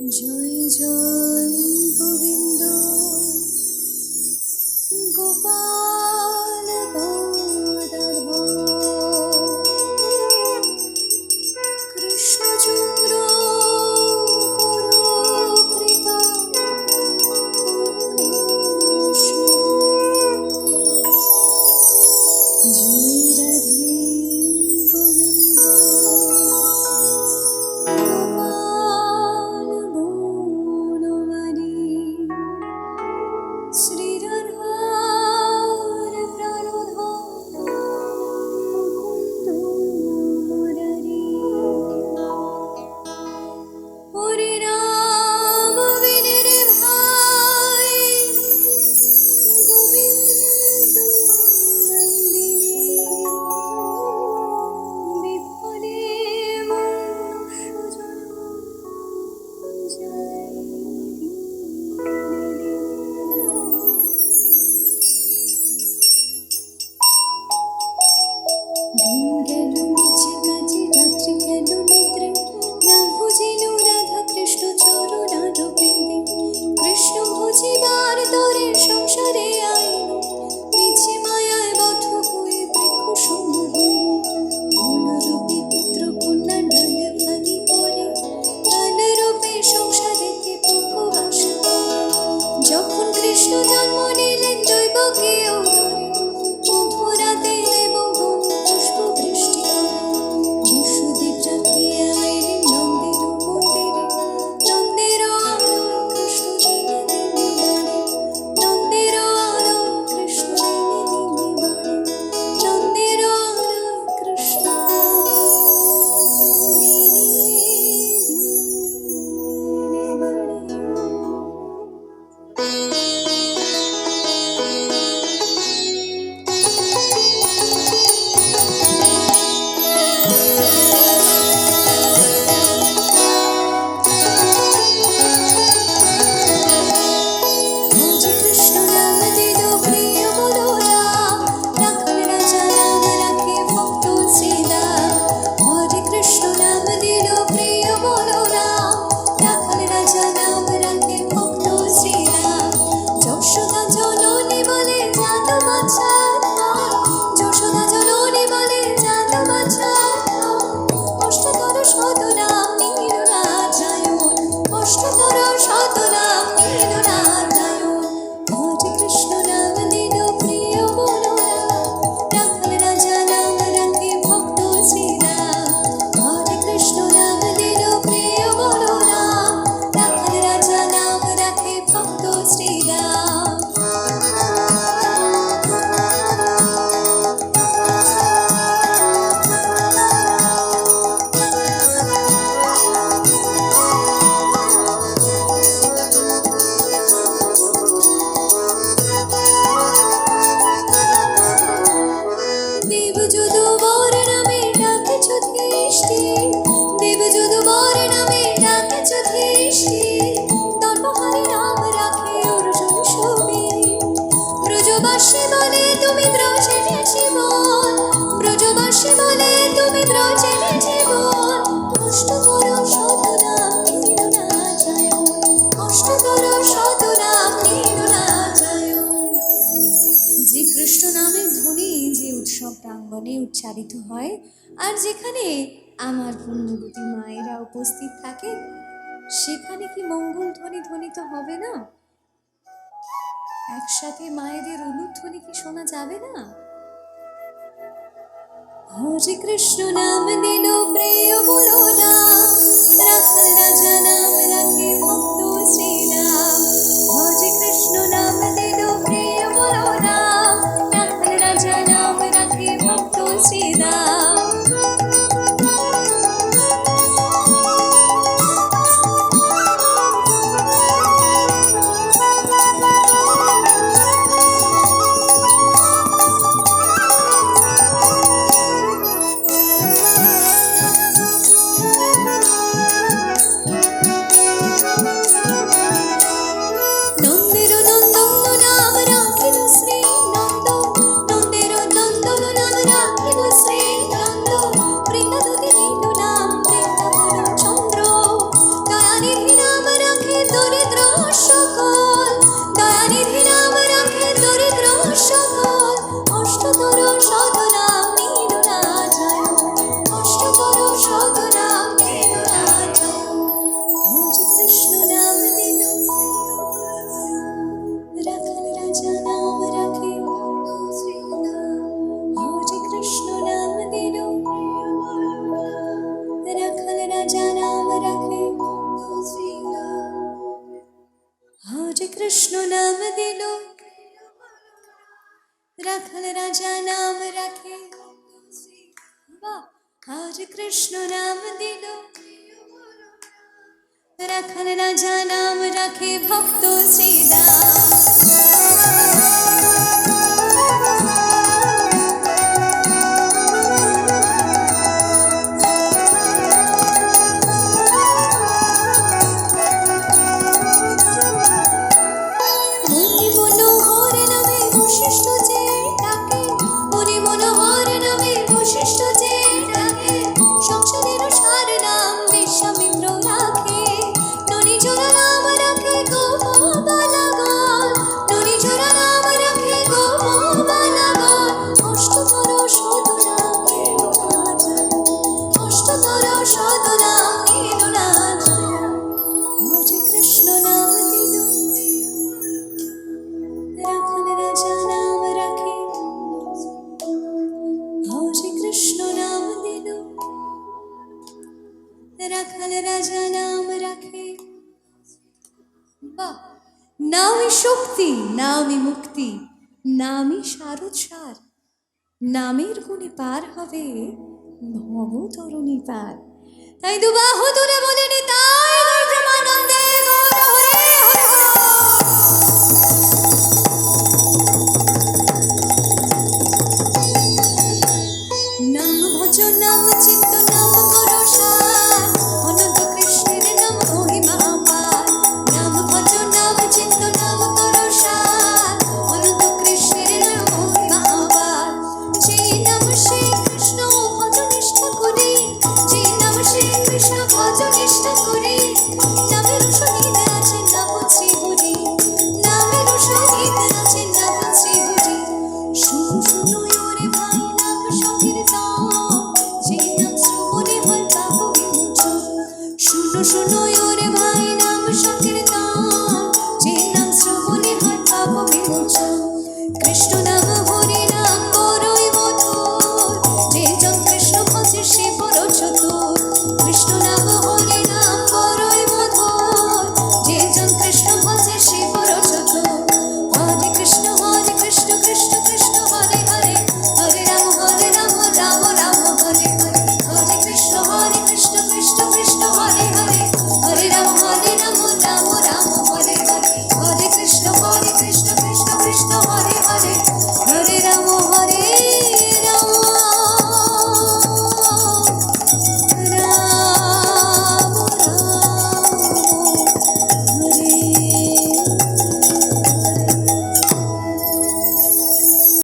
জয় জয়। যে কৃষ্ণ নামের ধ্বনি, যে উৎসব প্রাঙ্গণে উচ্চারিত হয়, আর যেখানে আমার পুণ্যবতী মায়েরা উপস্থিত থাকে, সেখানে কি মঙ্গল ধ্বনি ধ্বনিত হবে না? একসাথে মায়েদের অনুধ্বনি কি শোনা যাবে না? হরে কৃষ্ণ নাম দিল প্রিয় বলো রাম রাখাল রাজা নাম विष्णु नाम दिलो रखल राजा नाम रखे। आज कृष्ण नाम दिलो रखल राजा नाम रखे, भक्तों सीधा নামই শক্তি, নামই মুক্তি, নামই শারদ সার নামের গুণে পার হবে ভব তরুণী পার। তাই দুবাহ তুলে বলেনি তাই ভজ করে